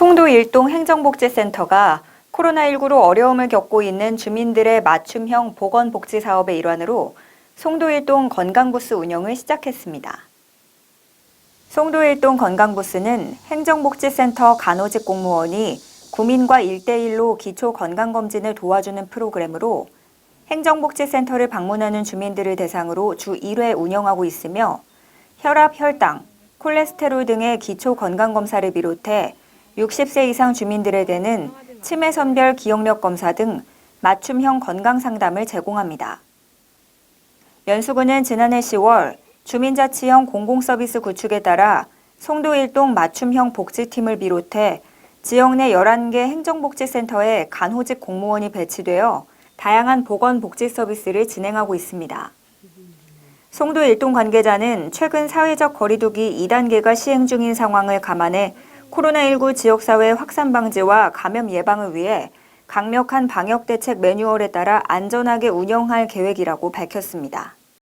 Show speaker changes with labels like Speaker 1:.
Speaker 1: 송도 일동 행정복지센터가 코로나19로 어려움을 겪고 있는 주민들의 맞춤형 보건복지 사업의 일환으로 송도 일동 건강부스 운영을 시작했습니다. 송도 일동 건강부스는 행정복지센터 간호직 공무원이 구민과 1대1로 기초 건강검진을 도와주는 프로그램으로 행정복지센터를 방문하는 주민들을 대상으로 주 1회 운영하고 있으며 혈압, 혈당, 콜레스테롤 등의 기초 건강검사를 비롯해 60세 이상 주민들에게는 치매 선별 기억력 검사 등 맞춤형 건강 상담을 제공합니다. 연수구는 지난해 10월 주민자치형 공공서비스 구축에 따라 송도 일동 맞춤형 복지팀을 비롯해 지역 내 11개 행정복지센터에 간호직 공무원이 배치되어 다양한 보건복지 서비스를 진행하고 있습니다. 송도 일동 관계자는 최근 사회적 거리두기 2단계가 시행 중인 상황을 감안해 코로나19 지역사회 확산 방지와 감염 예방을 위해 강력한 방역 대책 매뉴얼에 따라 안전하게 운영할 계획이라고 밝혔습니다.